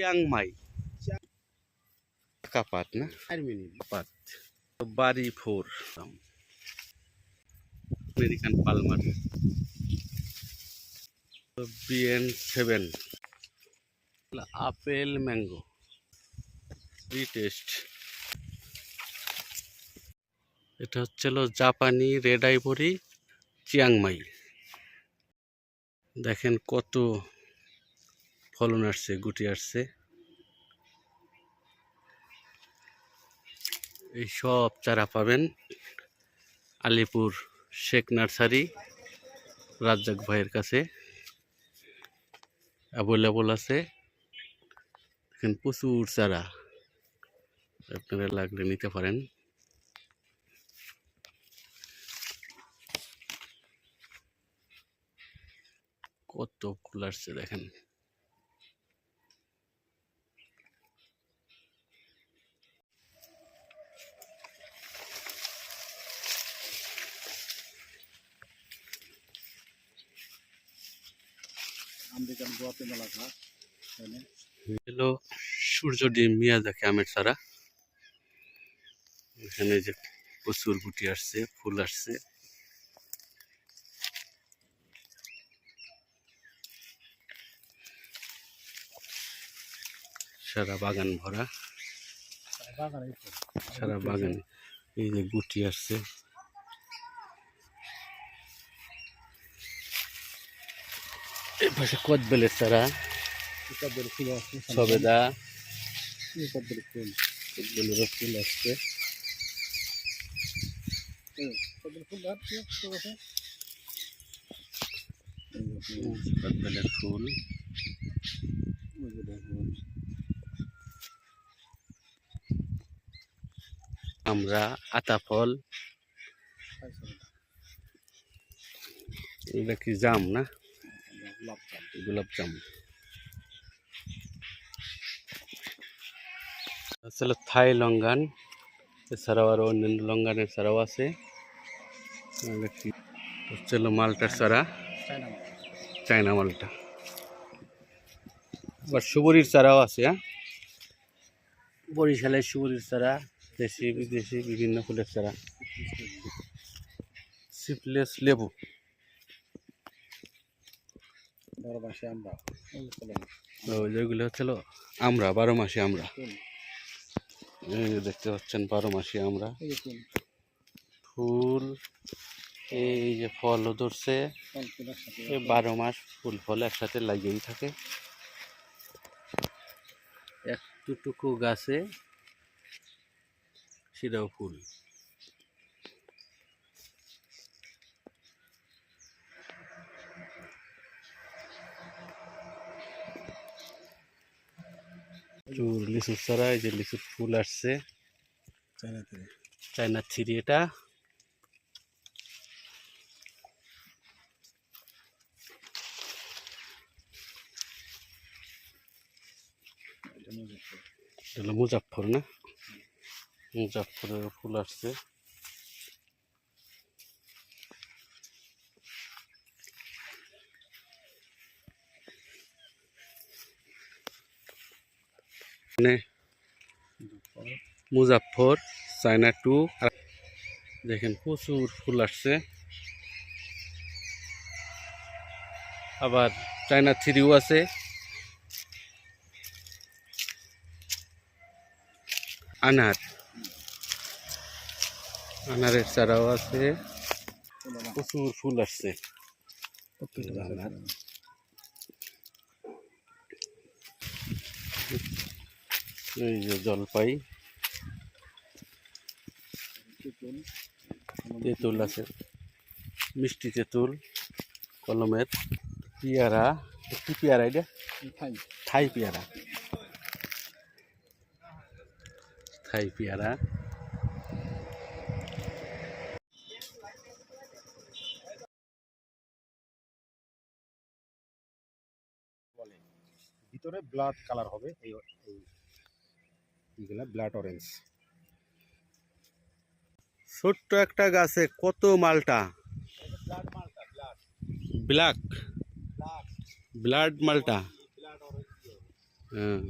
Chiang Mai কাপাত না চার minute পাত বাড়ি four American Palmer B N seven apple mango free taste এটা হচ্ছিল জাপানি রেড আইভরি চিয়াংমাই দেখেন কত ফলন আসছে, গুটি আসছে। এই সব চারা পাবেন আলিপুর শেখ নার্সারি, রাজ্জাক ভাইয়ের কাছে। অ্যাভেলেবল আছে। দেখেন প্রচুর চারা। আপনারা লাগলে নিতে পারেন। কত ফুল আসছে দেখেন। হলো সূর্য ডিম মিয়াজাকি আমের চারা। এখানে যে প্রচুর গুটি আসছে ফুল আসছে। সারা বাগান ভরা। সারা বাগান। এই যে গুটি আসছে। পাশে কদবেলের চারা? সবেদা এই ফুল আসছে। কদবেলের ফুল? আমরা আতা ফল। এগুলো কি জাম না? গোলাপ জাম। আসলে থাই লঙ্গান। এছাড়াও আরও অন্যান্য লঙ্গানের চারাও আছে। কি হচ্ছিল মালটার চারা। চায়না চায়না মালটা। আবার সুবরির চারাও আছে হ্যাঁ? বরিশালের সুবরির চারা দেশি বিদেশি বিভিন্ন ফুলের চারা। সিপলেস লেবু। আমরা। তো যেগুলো হচ্ছিল আমরা বারো মাসে আমরা। ফুল এই যে দেখতে পাচ্ছেন বারো মাসে আমরা। ফুল এই যে ফলও ধরছে। বারো মাস ফুল ফল একসাথে লাগিয়েই থাকে। একটুটুকু গাছে সেটাও ফুল। প্রচুর লিচুর চারা এই যে লিচুর ফুল আসছে। চায়না থেকে চায়না থ্রি এটা। মুজাফর না? মুজাফরের ফুল আসছে। মানে মুজাফর চায়না টু দেখেন প্রচুর ফুল আসছে। আবার চায়না থ্রিও আছে। আনার। আনারের চারাও আছে। প্রচুর ফুল আসছে। আনার। এই যে জলপাই। তেঁতুল, আছে। মিষ্টি তেঁতুল কলমের পেয়ারা। কি পেয়ারা এটা? থাই। পেয়ারা। থাই পেয়ারা। বলে ভিতরে ব্লাড কালার হবে এই ব্ল্যাড ব্লাড অরেঞ্জ ছোট্ট একটা গাছে কত মালটা? ব্ল্যাক ব্লাড ব্লাড মালটা? হ্যাঁ।